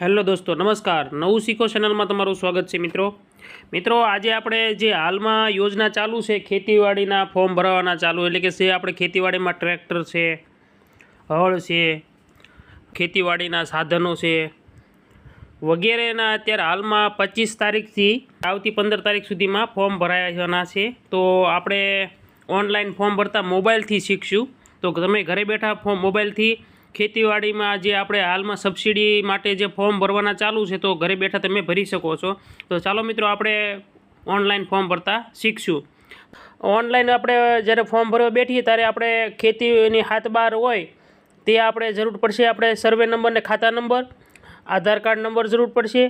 Hello દોસ્તો, નમસ્કાર. નવું શીખો ચેનલમાં તમારું સ્વાગત છે મિત્રો. મિત્રો, આજે આપણે જે હાલમાં યોજના ચાલુ છે, ખેતીવાડીના ફોર્મ ભરાવાના ચાલુ, એટલે કે છે આપણે ખેતીવાડીમાં ટ્રેક્ટર છે, હળ છે, ખેતીવાડીના સાધનો છે, વગેરેના અત્યારે હાલમાં પચીસ તારીખથી આવતી પંદર તારીખ સુધીમાં ફોર્મ ભરાયાના છે. તો આપણે ઓનલાઈન ફોર્મ ભરતા મોબાઈલથી શીખશું. તો તમે ઘરે બેઠા ફોર્મ મોબાઈલથી ખેતીવાડીમાં જે આપણે હાલમાં સબસિડી માટે જે ફોર્મ ભરવાના ચાલુ છે, તો ઘરે બેઠા તમે ભરી શકો છો. તો ચાલો મિત્રો, આપણે ઓનલાઈન ફોર્મ ભરતા શીખશું. ઓનલાઈન આપણે જ્યારે ફોર્મ ભરવા બેઠીએ, ત્યારે આપણે ખેતીની હાથ બહાર હોય, તે આપણે જરૂર પડશે આપણે સર્વે નંબર ને ખાતા નંબર આધાર કાર્ડ નંબર જરૂર પડશે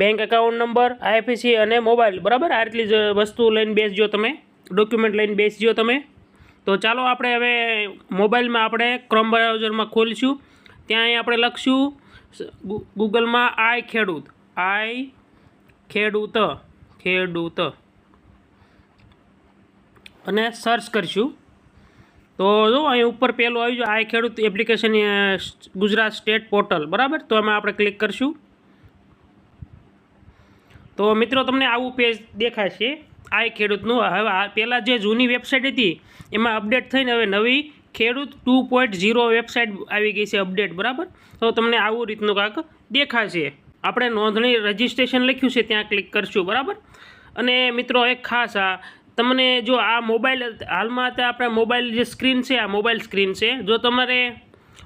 બેંક એકાઉન્ટ નંબર આઈએફએસસી અને મોબાઈલ બરાબર? આ રીતની જ વસ્તુ લઈને બેસજો તમે ડોક્યુમેન્ટ લઈને બેસજો તમે. તો ચાલો આપણે હવે મોબાઈલમાં આપણે ક્રોમ બ્રાઉઝરમાં ખોલીશું. ત્યાં અહીં આપણે લખશું ગૂગલમાં આઈ ખેડૂત. આઈ ખેડૂત ખેડૂત. અને સર્ચ કરીશું. તો જો, અહીં ઉપર પહેલું આવી જાય આઈ ખેડૂત એપ્લિકેશન ગુજરાત સ્ટેટ પોર્ટલ બરાબર? તો એમાં આપણે ક્લિક કરીશું. તો મિત્રો, તમને આવું પેજ દેખાશે. આઈ ખેડૂતનું હવે આ પહેલાં જે જૂની વેબસાઇટ હતી, એમાં અપડેટ થઈને હવે નવી ખેડૂત ટુ પોઈન્ટ ઝીરો વેબસાઇટ આવી ગઈ છે અપડેટ બરાબર? તો તમને આવું રીતનું કાંક દેખાશે. આપણે નોંધણી રજિસ્ટ્રેશન લખ્યું છે, ત્યાં ક્લિક કરશું, બરાબર? અને મિત્રો એક ખાસ આ, તમને જો આ મોબાઈલ હાલમાં તો આપણે મોબાઈલ જે સ્ક્રીન છે, આ મોબાઈલ સ્ક્રીન છે, જો તમારે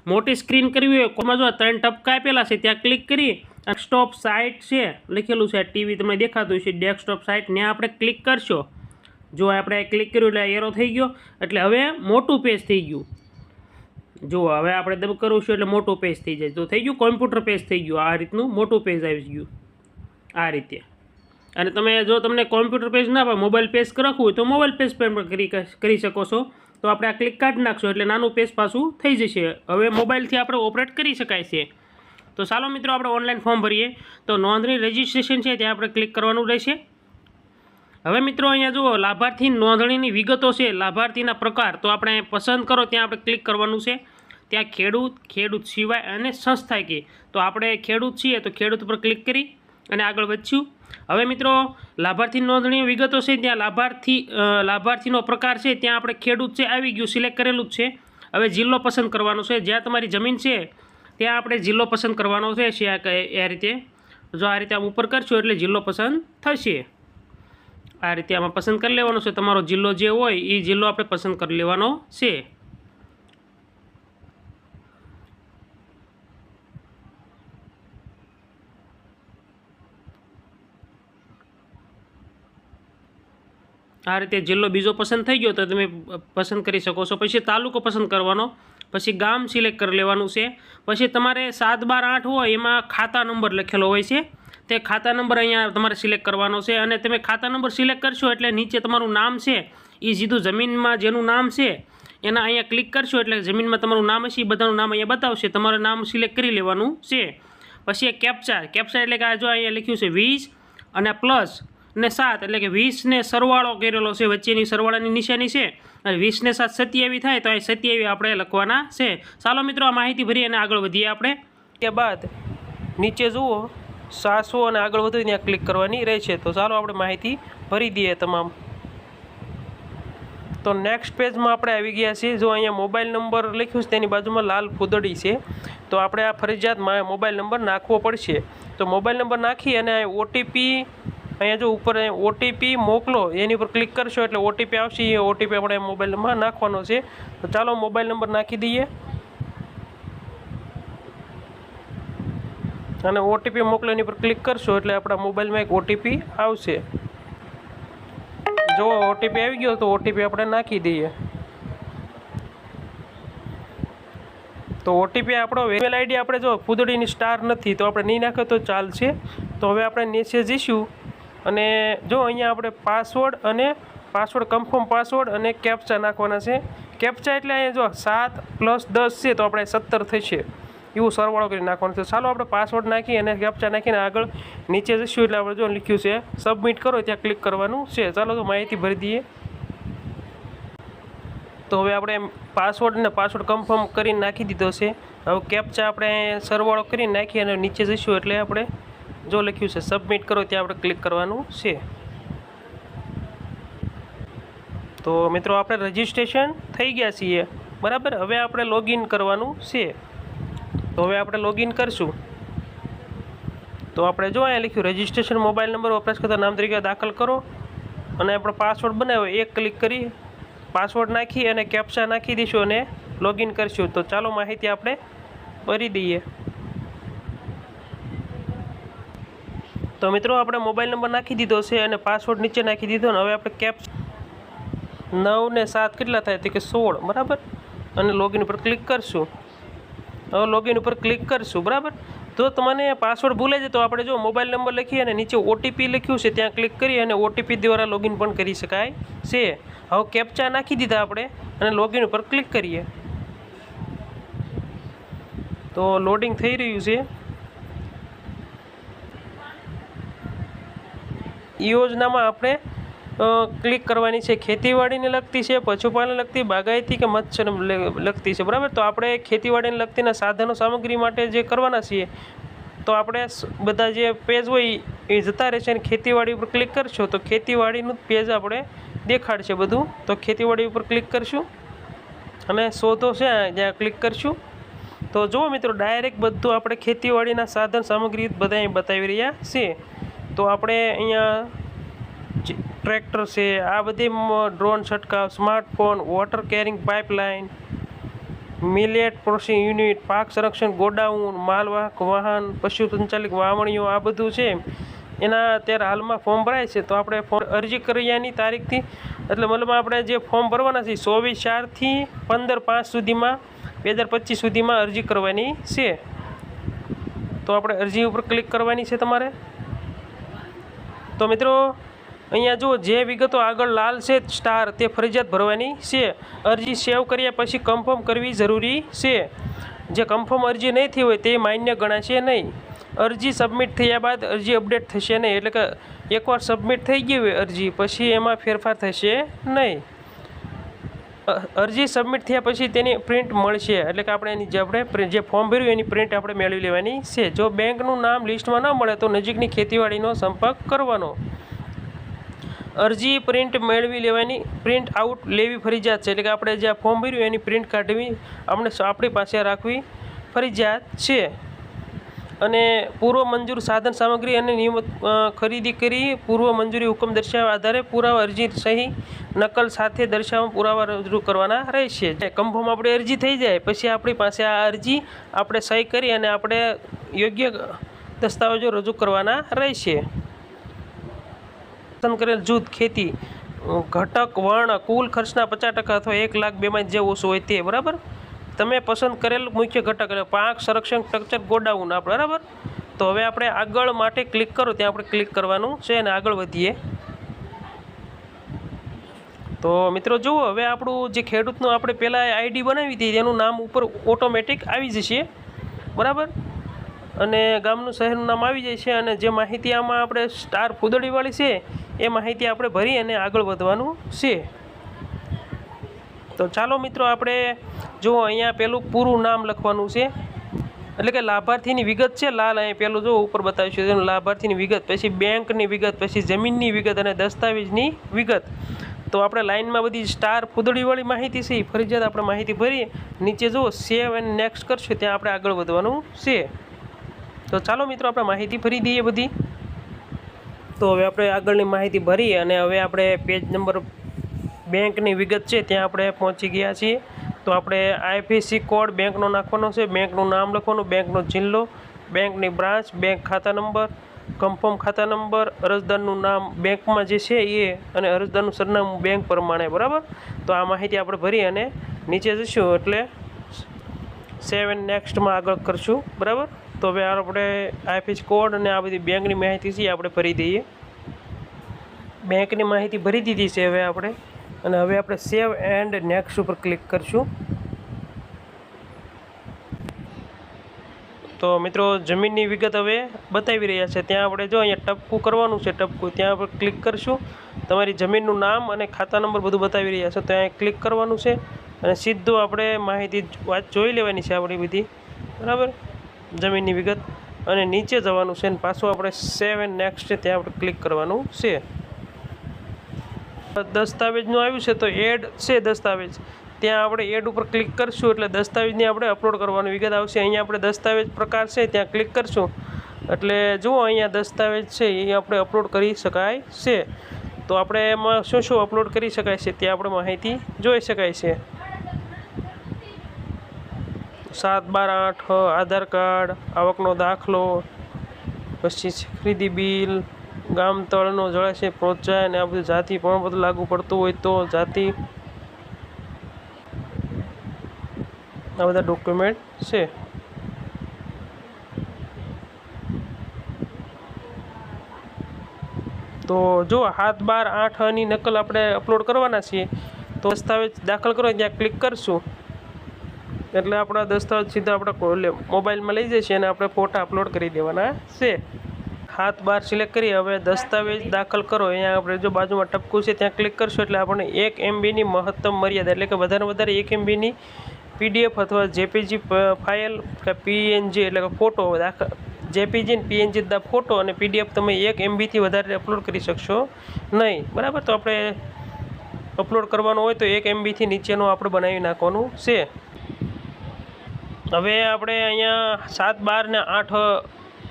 મોટી સ્ક્રીન કરવી હોય, કોમાં જો ત્રણ ટપકા આપેલા છે, ત્યાં ક્લિક કરી ડેસ્કટોપ સાઇટ છે, લખેલું છે ટીવી તમને દેખાતું છે ડેસ્કટોપ સાઇટ ને આપણે ક્લિક કરશો. જો આપણે ક્લિક કર્યું એટલે એરો થઈ ગયો. એટલે હવે મોટું પેજ થઈ ગયું. જો હવે આપણે દબ કરવું છું એટલે મોટું પેજ થઈ જાય. તો થઈ ગયું કોમ્પ્યુટર પેજ થઈ ગયું. આ રીતનું મોટું પેજ આવી ગયું. આ રીતે. અને તમે જો તમને કોમ્પ્યુટર પેજ ના હોય મોબાઈલ પેજ રાખવું હોય, તો મોબાઈલ પેજ પણ કરી કરી શકો છો. તો આપણે આ ક્લિક કાઢી નાખશો એટલે નાનું પેજ પાછું થઈ જશે. હવે મોબાઈલથી આપણે ઓપરેટ કરી શકાય છે. તો ચાલો મિત્રો આપણે ઓનલાઈન ફોર્મ ભરીએ. તો નોંધણી રજિસ્ટ્રેશન છે, ત્યાં આપણે ક્લિક કરવાનું રહેશે. હવે મિત્રો અહીંયા જુઓ, લાભાર્થી નોંધણીની વિગતો છે, લાભાર્થીના પ્રકાર. તો આપણે પસંદ કરો, ત્યાં આપણે ક્લિક કરવાનું છે. ત્યાં ખેડૂત ખેડૂત સિવાય અને સંસ્થા કે. તો આપણે ખેડૂત છીએ, તો ખેડૂત ઉપર ક્લિક કરી અને આગળ વધશું. હવે મિત્રો, લાભાર્થી નોંધણી વિગતો છે, ત્યાં લાભાર્થી લાભાર્થીનો પ્રકાર છે, ત્યાં આપણે ખેડૂત છે, આવી ગયું સિલેક્ટ કરેલું જ છે. હવે જિલ્લો પસંદ કરવાનો છે. જ્યાં તમારી જમીન છે ત્યાં આપણે જિલ્લો પસંદ કરવાનો છે આ રીતે. જો આ રીતે આમ ઉપર કરશું એટલે જિલ્લો પસંદ થશે. આ રીતે આમાં પસંદ કરી લેવાનો છે. તમારો જિલ્લો જે હોય એ જિલ્લો આપણે પસંદ કરી લેવાનો છે. આ રીતે જિલ્લો બીજો પસંદ થઈ ગયો તો તમે પસંદ કરી શકો છો. પછી તાલુકો પસંદ કરવાનો. પછી ગામ સિલેક્ટ કરી લેવાનું છે. પછી તમારે સાત બાર આઠ હોય એમાં ખાતા નંબર લખેલો હોય છે. તે ખાતા નંબર અહીંયા તમારે સિલેક્ટ કરવાનો છે અને તમે ખાતા નંબર સિલેક્ટ કરશો એટલે નીચે તમારું નામ છે. એ સીધું જમીનમાં જેનું નામ છે, એના અહીંયા ક્લિક કરશો એટલે જમીનમાં તમારું નામ હશે એ બધાનું નામ અહીંયા બતાવશે. તમારે નામ સિલેક્ટ કરી લેવાનું છે. પછી એ કેપ્ચા કેપ્ચા એટલે કે આ જો અહીંયા લખ્યું છે વીસ અને પ્લસ ને સાત, એટલે કે વીસને સરવાળો કરેલો છે, વચ્ચેની સરવાળાની નિશાની છે. અને વીસને સાત સત્યાવી થાય તો અહીં સત્યાવી આપણે લખવાના છે. ચાલો મિત્રો, આ માહિતી ભરી અને આગળ વધીએ આપણે. તે બાદ નીચે જુઓ સાસો અને આગળ વધુ ત્યાં ક્લિક કરવાની રહેશે. તો ચાલો આપણે માહિતી ભરી દઈએ તમામ. તો નેક્સ્ટ પેજમાં આપણે આવી ગયા છીએ. જો અહીંયા મોબાઈલ નંબર લખ્યું છે, તેની બાજુમાં લાલ ફૂદડી છે. તો આપણે આ ફરજિયાત મોબાઈલ નંબર નાખવો પડશે. તો મોબાઈલ નંબર નાખી અને ઓટીપી અહીંયા જો ઉપર ઓટીપી મોકલો, એની ઉપર ક્લિક કરશો એટલે ઓટીપી આવશે, એ ઓટીપી આપણે મોબાઈલમાં નાખવાનો છે. તો ચાલો મોબાઈલ નંબર નાખી દઈએ. અને ઓટીપી મોકલો, એની પર ક્લિક કરશો એટલે આપણા મોબાઈલમાં એક ઓટીપી આવશે. જો ઓટીપી આવી ગયો તો ઓટીપી આપણે નાખી દઈએ. તો ઓટીપી આપણો ઈમેલ આઈડી આપણે જો ફૂદડીની સ્ટાર નથી, તો આપણે નહીં નાખે તો ચાલશે. તો હવે આપણે નીચે જઈશું અને જો અહીંયા આપણે પાસવર્ડ અને પાસવર્ડ કન્ફર્મ પાસવર્ડ અને કેપ્ચા નાખવાના છે. કેપ્ચા એટલે અહીંયા જો સાત પ્લસ દસ છે તો આપણે સત્તર થશે. એવું સરવાળો કરી નાખવાનો છે. ચાલો આપણે પાસવર્ડ નાખી અને કેપ્ચા નાખીને આગળ નીચે જઈશું એટલે આપણે જો લખ્યું છે સબમિટ કરો, ત્યાં ક્લિક કરવાનું છે. ચાલો તો માહિતી ભરી દઈએ. તો હવે આપણે પાસવર્ડ ને પાસવર્ડ કન્ફર્મ કરીને નાખી દીધો છે. હવે કેપ્ચા આપણે સરવાળો કરી નાખી અને નીચે જઈશું એટલે આપણે જો લખ્યું છે સબમિટ કરો ત્યાં આપણે ક્લિક કરવાનું છે. તો મિત્રો, આપણે રજિસ્ટ્રેશન થઈ ગયા છીએ. બરાબર? હવે આપણે લોગિન કરવાનું છે. તો હવે આપણે લોગિન કરશું. તો આપણે જો અહીંયા લખ્યું રજિસ્ટ્રેશન મોબાઈલ નંબર વપરાશકર્તા નામ તરીકે દાખલ કરો અને આપણો પાસવર્ડ બનાવ્યો, એક ક્લિક કરી પાસવર્ડ નાખી અને કેપ્ચા નાખી દઈશું અને લોગિન કરીશું. તો ચાલો માહિતી આપણે ભરી દઈએ. તો મિત્રો, આપણે મોબાઈલ નંબર નાખી દીધો છે અને પાસવર્ડ નીચે નાખી દીધો અને હવે આપણે કેપ નવ ને સાત કેટલા થાય? તો કે સોળ, બરાબર? અને લોગિન ઉપર ક્લિક કરશું. હવે લોગિન ઉપર ક્લિક કરશું, બરાબર? તો તમને પાસવર્ડ ભૂલે છે તો આપણે જો મોબાઈલ નંબર લખીએ અને નીચે ઓટીપી લખ્યું છે, ત્યાં ક્લિક કરી અને ઓટીપી દ્વારા લોગિન પણ કરી શકાય છે. હવે કેપ્ચા નાખી દીધા આપણે અને લોગિન ઉપર ક્લિક કરીએ. તો લોડિંગ થઈ રહ્યું છે. યોજનામાં આપણે ક્લિક કરવાની છે. ખેતીવાડીને લગતી છે પશુપાલન લગતી, બાગાયતી કે મત્સ્ય લગતી છે. બરાબર? તો આપણે ખેતીવાડીને લગતીના સાધનો, સામગ્રી માટે જે કરવાના છીએ, તો આપણે બધા જે પેજ હોય એ જતા રહેશે અને ખેતીવાડી ઉપર ક્લિક કરશો, તો ખેતીવાડીનું પેજ આપણે દેખાડશે બધું. તો ખેતીવાડી ઉપર ક્લિક કરશું અને શોધો છે જ્યાં ક્લિક કરશું. તો જુઓ મિત્રો ડાયરેક્ટ બધું આપણે ખેતીવાડીના સાધન, સામગ્રી બધા બતાવી રહ્યા છે તો આપણે અહીંયા ટ્રેક્ટર છે, આ બધી ડ્રોન છંટકાવ, smartphone water carrying pipeline millet processing unit પાક સંરક્ષણ ગોડાઉન, માલવાહક વાહન, પશુ સંચાલિત વાવણીઓ, આ બધું છે. એના અત્યારે હાલમાં ફોર્મ ભરાય છે, તો આપણે ફોર્મ અરજી કરવાની તારીખથી, એટલે મતલબ આપણે જે ફોર્મ ભરવાના છે, ચોવીસ ચારથી પંદર પાંચ સુધીમાં, બે હજાર પચીસ સુધીમાં અરજી કરવાની છે. તો આપણે અરજી ઉપર ક્લિક કરવાની છે તમારે. તો મિત્રો, અહીંયા જુઓ, જે વિગતો આગળ લાલ છે, સ્ટાર, તે ફરજિયાત ભરવાની છે. અરજી સેવ કર્યા પછી કન્ફર્મ કરવી જરૂરી છે. જે કન્ફર્મ અરજી નહીં થઈ હોય તે માન્ય ગણાશે નહીં. અરજી સબમિટ થયા બાદ અરજી અપડેટ થશે નહીં. એટલે કે એકવાર સબમિટ થઈ ગઈ હોય અરજી, પછી એમાં ફેરફાર થશે નહીં. અરજી સબમિટ થયા પછી તેની પ્રિન્ટ મળશે. એટલે કે આપણે એની જે આપણે જે ફોર્મ ભર્યું એની પ્રિન્ટ આપણે મેળવી લેવાની છે. જો બેંકનું નામ લિસ્ટમાં ન મળે તો નજીકની ખેતીવાડીનો સંપર્ક કરવાનો. અરજી પ્રિન્ટ મેળવી લેવાની પ્રિન્ટ આઉટ લેવી ફરજિયાત છે. એટલે કે આપણે જે ફોર્મ ભર્યું એની પ્રિન્ટ કાઢવી, આપણે આપણી પાસે રાખવી ફરજિયાત છે. અને પૂર્વ મંજૂર સાધન સામગ્રી અને નિયમિત ખરીદી કરી પૂર્વ મંજૂરી હુકમ દર્શાવ્યા આધારે પુરાવા અરજી સહી નકલ સાથે દર્શાવવા પુરાવા રજૂ કરવાના રહેશે. કન્ફર્મ આપણી અરજી થઈ જાય, પછી આપણી પાસે આ અરજી આપણે સહી કરી અને આપણે યોગ્ય દસ્તાવેજો રજૂ કરવાના રહેશે. પસંદ કરેલ જૂથ, ખેતી ઘટક, વર્ણ, કુલ ખર્ચના પચાસ ટકા અથવા એક લાખ બેમાં જે ઓછું હોય તે, બરાબર? તમે પસંદ કરેલ મુખ્ય ઘટક એટલે પાંખ, સંરક્ષણ સ્ટ્રક્ચર ગોડાઉન આપણે, બરાબર? તો હવે આપણે આગળ માટે ક્લિક કરો, ત્યાં આપણે ક્લિક કરવાનું છે અને આગળ વધીએ. તો મિત્રો જુઓ, હવે આપણું જે ખેડૂતનું આપણે પહેલાં આઈડી બનાવી હતી, તેનું નામ ઉપર ઓટોમેટિક આવી જશે. બરાબર? અને ગામનું શહેરનું નામ આવી જાય છે અને જે માહિતી આમાં આપણે સ્ટાર ફૂદડીવાળી છે, એ માહિતી આપણે ભરી અને આગળ વધવાનું છે. તો ચાલો મિત્રો, આપણે જો અહીંયા પેલું પૂરું નામ લખવાનું છે. એટલે કે લાભાર્થીની વિગત છે, લાલ અહીંયા પેલું જો ઉપર બતાવ્યું છે લાભાર્થીની વિગત, પછી બેંકની વિગત, પછી જમીનની વિગત અને દસ્તાવેજની વિગત. તો આપણે લાઇનમાં બધી સ્ટાર ફૂદડીવાળી માહિતી છે એ ફરજિયાત આપણે માહિતી ભરીએ નીચે જુઓ સેવ એન્ડ નેક્સ્ટ કરશું, ત્યાં આપણે આગળ વધવાનું છે. તો ચાલો મિત્રો, આપણે માહિતી ભરી દઈએ બધી. તો હવે આપણે આગળની માહિતી ભરીએ અને હવે આપણે પેજ નંબર બેંકની વિગત છે, ત્યાં આપણે પહોંચી ગયા છીએ. તો આપણે આઈએફએસસી કોડ બેંકનો નાખવાનો છે, બેંકનું નામ લખવાનું, બેંકનો જિલ્લો, બેંકની બ્રાન્ચ, બેંક ખાતા નંબર, કન્ફર્મ ખાતા નંબર, અરજદારનું નામ બેંકમાં જે છે એ અને અરજદારનું સરનામું બેંક પ્રમાણે, બરાબર? તો આ માહિતી આપણે ભરી અને નીચે જઈશું એટલે સેવન નેક્સ્ટમાં આગળ કરશું, બરાબર? તો હવે આપણે આઈએફએસ કોડ અને આ બધી બેંકની માહિતી છે આપણે ભરી દઈએ. બેંકની માહિતી ભરી દીધી છે હવે આપણે. અને હવે આપણે સેવ એન્ડ નેક્સ્ટ ઉપર ક્લિક કરશું. તો મિત્રો, જમીનની વિગત હવે બતાવી રહ્યા છે. ત્યાં આપણે જો અહીંયા ટપકું કરવાનું છે, ટપકું, ત્યાં આપણે ક્લિક કરશું. તમારી જમીનનું નામ અને ખાતા નંબર બધું બતાવી રહ્યા છે. ત્યાં ક્લિક કરવાનું છે અને સીધું આપણે માહિતી વાત જોઈ લેવાની છે આપણી બધી. બરાબર? જમીનની વિગત. અને નીચે જવાનું છે અને પાછું આપણે સેવ એન્ડ નેક્સ્ટ ત્યાં આપણે ક્લિક કરવાનું છે. દસ્તાવેજનું આવ્યું છે, તો એડ છે દસ્તાવેજ. ત્યાં આપણે એડ ઉપર ક્લિક કરશું એટલે દસ્તાવેજની આપણે અપલોડ કરવાની. વિગત આવશે, અહીંયા આપણે દસ્તાવેજ પ્રકાર છે, ત્યાં ક્લિક કરશું. એટલે જુઓ, અહીંયા દસ્તાવેજ છે, એ આપણે અપલોડ કરી શકાય છે. તો આપણે એમાં શું શું અપલોડ કરી શકાય છે તે આપણે માહિતી જોઈ શકાય છે. સાત બાર આઠ, આધાર કાર્ડ, આવકનો દાખલો, પછી ખરીદી બિલ ગામ તળનો જળાશય પ્રોત્સાહન આ બધું જાતિ પ્રમાણપત્ર લાગુ પડતું હોય તો જાતિ આ બધા ડોક્યુમેન્ટ છે. તો જો સાત બાર આઠની નકલ આપણે અપલોડ કરવાના છીએ, તો દસ્તાવેજ દાખલ કરો, ત્યાં ક્લિક કરશું. એટલે આપણા દસ્તાવેજ સીધા આપણા મોબાઈલમાં લઈ જશે અને આપણે ફોટા અપલોડ કરી દેવાના છે. હાથ બાર સિલેક્ટ કરી હવે દસ્તાવેજ દાખલ કરો. અહીંયા આપણે જો બાજુમાં ટપકું છે, ત્યાં ક્લિક કરશો એટલે આપણને એક એમબીની મહત્તમ મર્યાદા, એટલે કે વધારે વધારે એક એમબીની પીડીએફ અથવા જેપીજી ફાઇલ કે પીએનજી એટલે કે ફોટો દાખલ જેપીજી ને પીએનજી ફોટો અને પીડીએફ તમે એક એમબીથી વધારે અપલોડ કરી શકશો નહીં. બરાબર? તો આપણે અપલોડ કરવાનું હોય તો એક એમબીથી નીચેનું આપણે બનાવી નાખવાનું છે. હવે આપણે અહીંયા સાત, બાર ને આઠ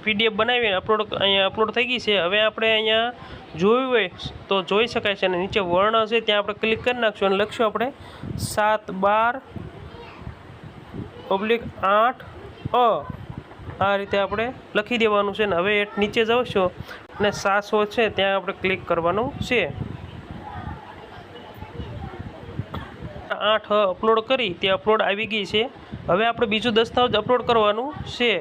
પીડીએફ બનાવીને અપલોડ અહીંયા અપલોડ થઈ ગઈ છે. હવે આપણે અહીંયા જોયું હોય તો જોઈ શકાય છે અને નીચે વર્ણ છે ત્યાં આપણે ક્લિક કરી નાખશું અને લખશું આપણે સાત બાર પબ્લિક આઠ અ. આ રીતે આપણે લખી દેવાનું છે ને હવે એટ નીચે જશો અને સાસો છે ત્યાં આપણે ક્લિક કરવાનું છે. આઠ અપલોડ કરી તે અપલોડ આવી ગઈ છે. હવે આપણે બીજું દસ્તાવેજ અપલોડ કરવાનું છે.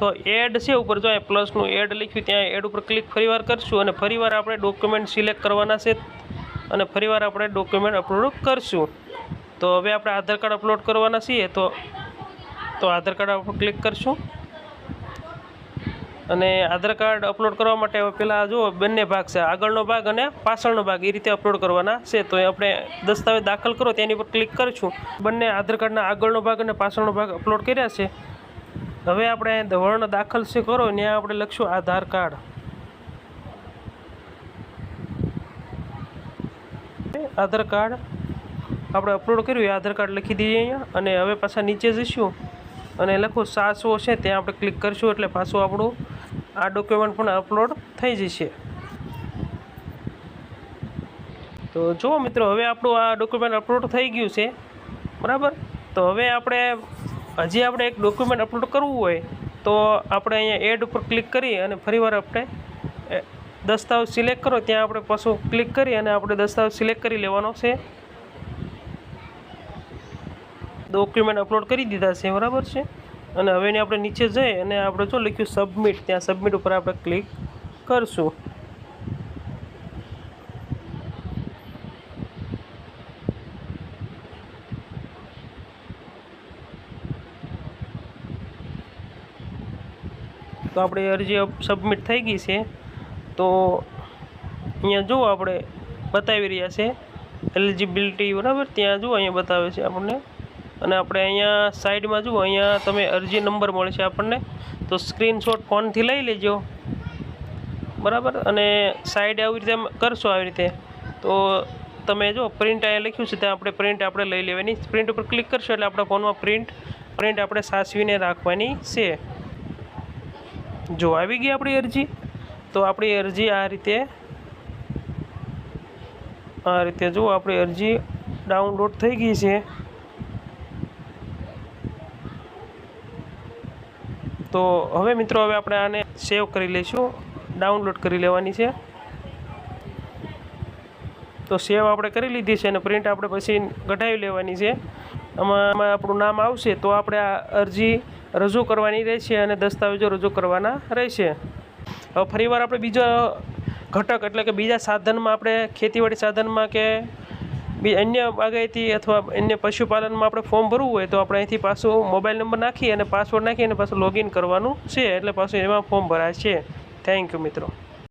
તો એડ છે ઉપર જો પ્લસનું એડ લખ્યું, ત્યાં એડ ઉપર ક્લિક ફરીવાર કરશું અને ફરીવાર આપણે ડોક્યુમેન્ટ સિલેક્ટ કરવાના છે અને ફરીવાર આપણે ડોક્યુમેન્ટ અપલોડ કરશું. તો હવે આપણે આધાર કાર્ડ અપલોડ કરવાના છીએ, તો તો આધાર કાર્ડ આપણે ક્લિક કરશું. અને આધાર કાર્ડ અપલોડ કરવા માટે હવે પહેલાં જો બંને ભાગ છે, આગળનો ભાગ અને પાછળનો ભાગ, એ રીતે અપલોડ કરવાના છે. તો એ આપણે દસ્તાવેજ દાખલ કરો, તેની પર ક્લિક કરીશું. બંને આધાર કાર્ડના આગળનો ભાગ અને પાછળનો ભાગ અપલોડ કર્યા છે. હવે આપણે વર્ણ દાખલ છે કરો ત્યાં આપણે લખશું આધાર કાર્ડ. આધાર કાર્ડ આપણે અપલોડ કર્યું, એ આધાર કાર્ડ લખી દઈએ અહીંયા અને હવે પાછા નીચે જઈશું અને લખો સાસો છે, ત્યાં આપણે ક્લિક કરીશું એટલે પાછું આપણું આ ડોક્યુમેન્ટ પણ અપલોડ થઈ જશે. તો જુઓ મિત્રો, હવે આપણું આ ડોક્યુમેન્ટ અપલોડ થઈ ગયું છે. બરાબર? તો હવે આપણે હજી આપણે એક ડોક્યુમેન્ટ અપલોડ કરવું હોય, તો આપણે અહીંયા એડ ઉપર ક્લિક કરી અને ફરીવાર આપણે દસ્તાવેજ સિલેક્ટ કરો, ત્યાં આપણે પાછું ક્લિક કરી અને આપણે દસ્તાવેજ સિલેક્ટ કરી લેવાનો છે. ડોક્યુમેન્ટ અપલોડ કરી દીધા છે, બરાબર છે? અને હવે આપણે નીચે જઈ અને આપણે જો લખ્યું સબમિટ ત્યાં સબમિટ ઉપર આપણે ક્લિક કરશું. તો આપણી અરજી સબમિટ થઈ ગઈ છે. તો અહીંયા જુઓ આપણે બતાવી રહ્યા છે. એલિજિબિલિટી બરાબર? ત્યાં જુઓ અહીંયા બતાવે છે આપણને. અને આપણે અહીંયા સાઈડમાં જુઓ, અહીંયા તમે અરજી નંબર મળશે આપણને. તો સ્ક્રીનશોટ ફોનથી લઈ લેજો. બરાબર? અને સાઈડ આવી રીતે કરશો આવી રીતે. તો તમે જો પ્રિન્ટ અહીંયા લખ્યું છે, ત્યાં આપણે પ્રિન્ટ આપણે લઈ લેવાની. પ્રિન્ટ ઉપર ક્લિક કરશો એટલે આપણા ફોનમાં પ્રિન્ટ પ્રિન્ટ આપણે સાચવીને રાખવાની છે. જો આવી ગઈ આપણી અરજી, તો આપણી અરજી આ રીતે આ રીતે જુઓ આપણી અરજી ડાઉનલોડ થઈ ગઈ છે. તો હવે મિત્રો હવે આપણે આને સેવ કરી લઈશું, ડાઉનલોડ કરી લેવાની છે. તો સેવ આપણે કરી લીધી છે અને પ્રિન્ટ આપણે પછી કઢાવી લેવાની છે. આમાં આમાં આપણું નામ આવશે, તો આપણે આ અરજી રજૂ કરવાની રહેશે અને દસ્તાવેજો રજૂ કરવાના રહેશે. હવે ફરીવાર આપણે બીજો ઘટક એટલે કે બીજા સાધનમાં આપણે ખેતીવાડી સાધનમાં કે બી અન્ય બાગાયતી અથવા અન્ય પશુપાલનમાં આપણે ફોર્મ ભરવું હોય તો આપણે અહીંથી પાછું મોબાઈલ નંબર નાખી અને પાસવર્ડ નાખી અને પાછું લોગિન કરવાનું છે એટલે પાછું એમાં ફોર્મ ભરાય છે. થેન્ક યુ મિત્રો.